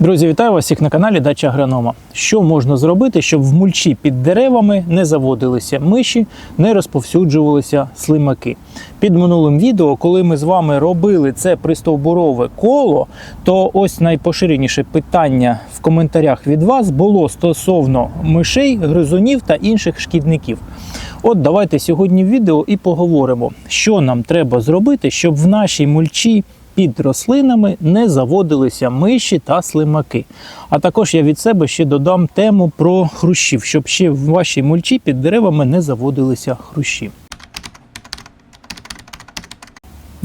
Друзі, вітаю вас всіх на каналі Дача Агронома. Що можна зробити, щоб в мульчі під деревами не заводилися миші, не розповсюджувалися слимаки? Під минулим відео, коли ми з вами робили це пристовбурове коло, то ось найпоширеніше питання в коментарях від вас було стосовно мишей, гризунів та інших шкідників. От давайте сьогодні в відео і поговоримо, що нам треба зробити, щоб в нашій мульчі під рослинами не заводилися миші та слимаки. А також я від себе ще додам тему про хрущів, щоб ще в вашій мульчі під деревами не заводилися хрущі.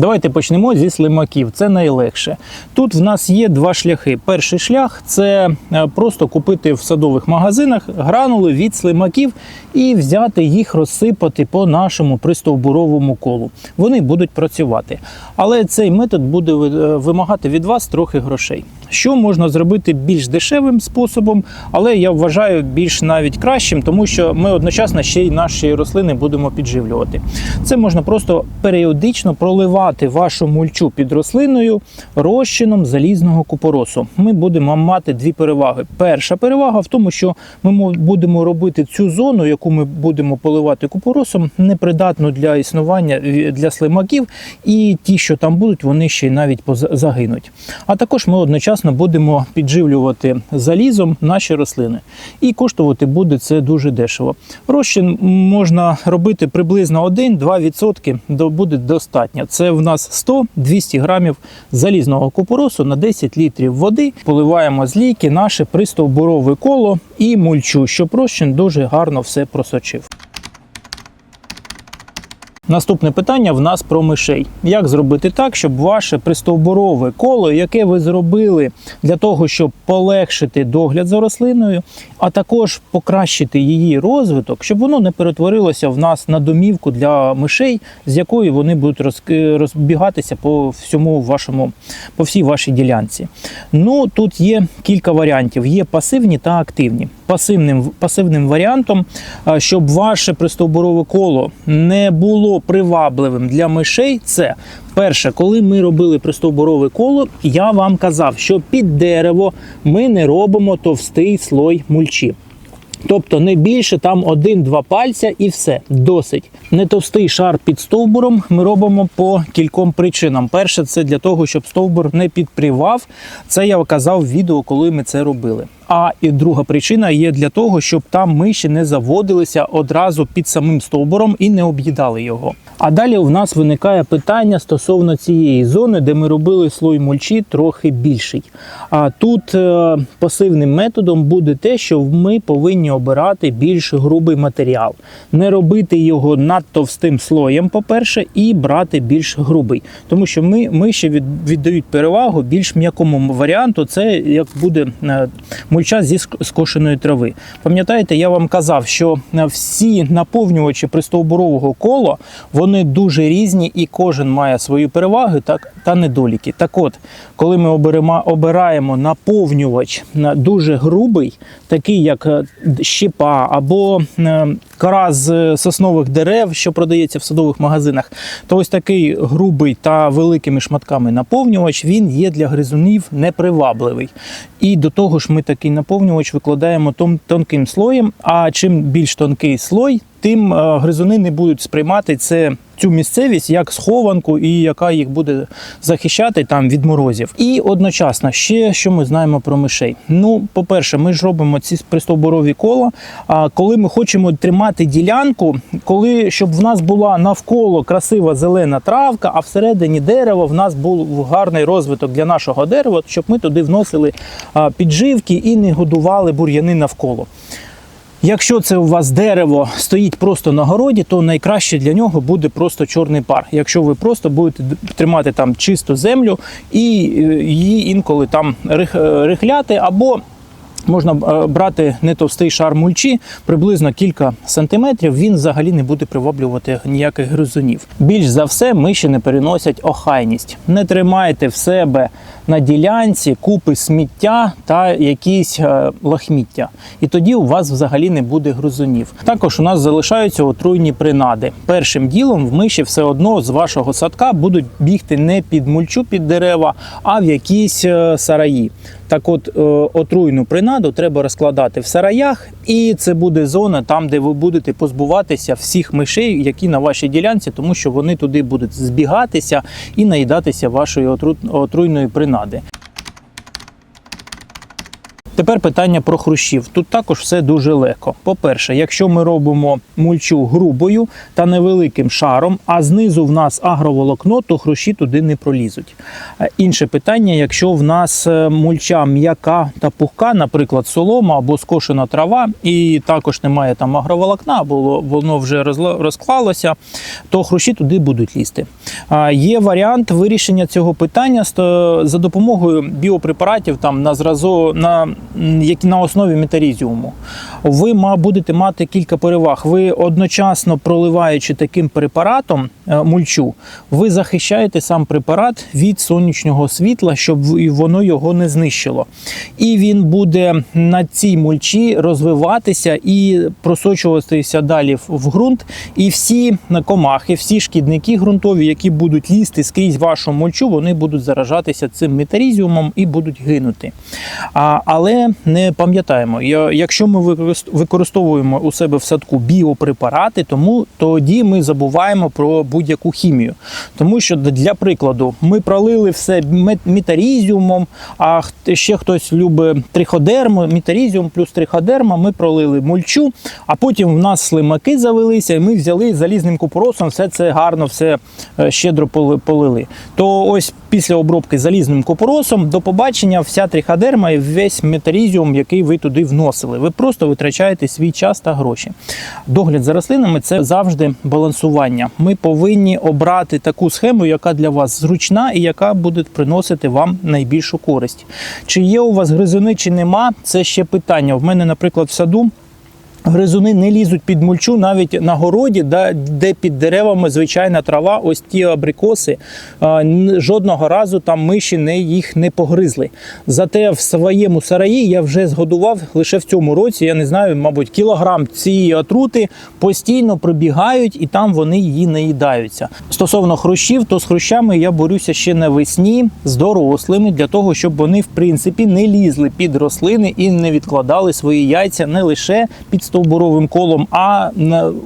Давайте почнемо зі слимаків. Це найлегше. Тут в нас є два шляхи. Перший шлях це е, просто купити в садових магазинах гранули від слимаків і взяти їх розсипати по нашому пристовбуровому колу. Вони будуть працювати. Але цей метод буде е, вимагати від вас трохи грошей. Що можна зробити більш дешевим способом, але я вважаю більш навіть кращим, тому що ми одночасно ще й наші рослини будемо підживлювати. Це можна просто періодично проливати вашу мульчу під рослиною розчином залізного купоросу. Ми будемо мати дві переваги. Перша перевага в тому, що ми будемо робити цю зону, яку ми будемо поливати купоросом, непридатну для існування е, для слимаків, і ті, що там будуть, вони ще й навіть загинуть. А також ми одночасно будемо підживлювати залізом наші рослини. І коштувати буде це дуже дешево. Розчин можна робити приблизно 1-2% до- буде достатньо. Це в нас 100-200 грамів залізного купоросу на 10 літрів води. Поливаємо з лійки наше пристовбурове коло і мульчу, щоб розчин дуже гарно все просочив. Наступне питання в нас про мишей. Як зробити так, щоб ваше пристовбурове коло, яке ви зробили для того, щоб полегшити догляд за рослиною, а також покращити її розвиток, щоб воно не перетворилося в нас на домівку для мишей, з якої вони будуть розбігатися по всьому вашому, по всій вашій ділянці. Ну тут є кілька варіантів: є пасивні та активні. Пасивним, пасивним варіантом, щоб ваше пристовбурове коло не було привабливим для мишей, це перше, коли ми робили пристовбурове коло, я вам казав, що під дерево ми не робимо товстий слой мульчі. Тобто не більше там один-два пальця і все досить. Не товстий шар під стовбуром ми робимо по кільком причинам. Перше, це для того, щоб стовбур не підпрівав. Це я казав в відео, коли ми це робили. А і друга причина є для того, щоб там миші не заводилися одразу під самим стовбуром і не об'їдали його. А далі у нас виникає питання стосовно цієї зони, де ми робили слой мульчі трохи більший. А тут е, пасивним методом буде те, що ми повинні обирати більш грубий матеріал, не робити його над товстим слоєм, по-перше, і брати більш грубий. Тому що ми миші віддають перевагу більш м'якому варіанту. Це як буде е, мульча зі скошеної трави. Пам'ятаєте, я вам казав, що е, всі наповнювачі пристовбурового кола вони дуже різні, і кожен має свої переваги та, недоліки. Так от, коли ми обираємо наповнювач на дуже грубий, такий як е, щепа або е, кора з соснових дерев, що продається в садових магазинах, то ось такий грубий та великими шматками наповнювач він є для гризунів непривабливий. І до того ж, ми такий наповнювач викладаємо тон- тонким слоєм. А чим більш тонкий слой, тим е, гризуни не будуть сприймати це. Цю місцевість як схованку, і яка їх буде захищати там від морозів. І одночасно ще що ми знаємо про мишей. Ну, по-перше, ми ж робимо ці пристовбурові кола. А коли ми хочемо тримати ділянку, коли щоб в нас була навколо красива зелена травка, а всередині дерева в нас був гарний розвиток для нашого дерева, щоб ми туди вносили підживки і не годували бур'яни навколо. Якщо це у вас дерево стоїть просто на городі, то найкраще для нього буде просто чорний пар. Якщо ви просто будете тримати там чисту землю і е, її інколи там е, рихляти або Можна е, брати не товстий шар мульчі, приблизно кілька сантиметрів. Він взагалі не буде приваблювати ніяких гризунів. Більш за все, миші не переносять охайність. Не тримайте в себе на ділянці купи сміття та якісь е, лахміття. І тоді у вас взагалі не буде гризунів. Також у нас залишаються отруйні принади. Першим ділом в миші все одно з вашого садка будуть бігти не під мульчу під дерева, а в якісь е, сараї. Так от е, отруйну принаду треба розкладати в сараях, і це буде зона там, де ви будете позбуватися всіх мишей, які на вашій ділянці, тому що вони туди будуть збігатися і наїдатися вашої отруйної принади. Тепер питання про хрущів. Тут також все дуже легко. По-перше, якщо ми робимо мульчу грубою та невеликим шаром, а знизу в нас агроволокно, то хрущі туди не пролізуть. Е, Інше питання, якщо в нас е, мульча м'яка та пухка, наприклад, солома або скошена трава, і також немає там агроволокна, або воно вже розклалося, то хрущі туди будуть лізти. Є варіант вирішення цього питання сто- за допомогою біопрепаратів там на зразу на які на основі метарізіуму. Ви будете мати кілька переваг. Ви одночасно проливаючи таким препаратом е, мульчу, ви захищаєте сам препарат від сонячного світла, щоб воно його не знищило. І він буде на цій мульчі розвиватися і просочуватися далі в- ґрунт. І всі комахи, всі шкідники ґрунтові, які будуть лізти скрізь вашу мульчу, вони будуть заражатися цим метарізіумом і будуть гинути. А, але не пам'ятаємо, якщо ми використовуємо у себе в садку біопрепарати, тому тоді ми забуваємо про будь-яку хімію. Тому що для прикладу, ми пролили все метарізіумом, а ще хтось любить триходерму, метарізіум плюс триходерма, ми пролили мульчу, а потім в нас слимаки завелися, і ми взяли залізним купоросом, все це гарно, все е, щедро полили. То ось після обробки залізним купоросом до побачення вся триходерма і весь метарізіум, який ви туди вносили. Ви просто витрачаєте свій час та гроші. Догляд за рослинами це завжди балансування. Ми повинні обрати таку схему, яка для вас зручна і яка буде приносити вам найбільшу користь. Чи є у вас гризуни, чи нема, це ще питання. В мене, наприклад, в саду. Гризуни не лізуть під мульчу навіть на городі, де, під деревами звичайна трава, ось ті абрикоси. Жодного разу там миші не, їх не погризли. Зате в своєму сараї я вже згодував лише в цьому році, я не знаю, мабуть, кілограм цієї отрути постійно прибігають і там вони її наїдаються. Стосовно хрущів, то з хрущами я борюся ще навесні з дорослими для того, щоб вони в принципі не лізли під рослини і не відкладали свої яйця не лише під стовбуровим колом, а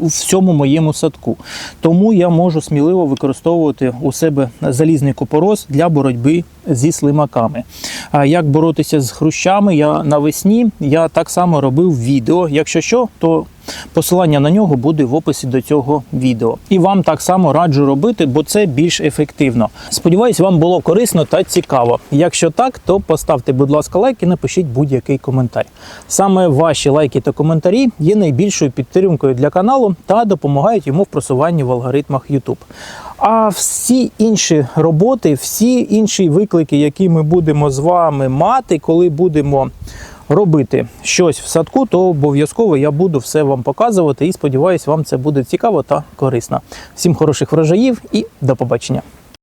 в всьому моєму садку. Тому я можу сміливо використовувати у себе залізний купорос для боротьби зі слимаками. А як боротися з хрущами? Я навесні я так само робив відео. Якщо що, то Посилання на нього буде в описі до цього відео. І вам так само раджу робити, бо це більш ефективно. Сподіваюсь, вам було корисно та цікаво. Якщо так, то поставте, будь ласка, лайк і напишіть будь-який коментар. Саме ваші лайки та коментарі є найбільшою підтримкою для каналу та допомагають йому в просуванні в алгоритмах YouTube. А всі інші роботи, всі інші виклики, які ми будемо з вами мати, коли будемо робити щось в садку, то обов'язково я буду все вам показувати і сподіваюся, вам це буде цікаво та корисно. Всім хороших врожаїв і до побачення.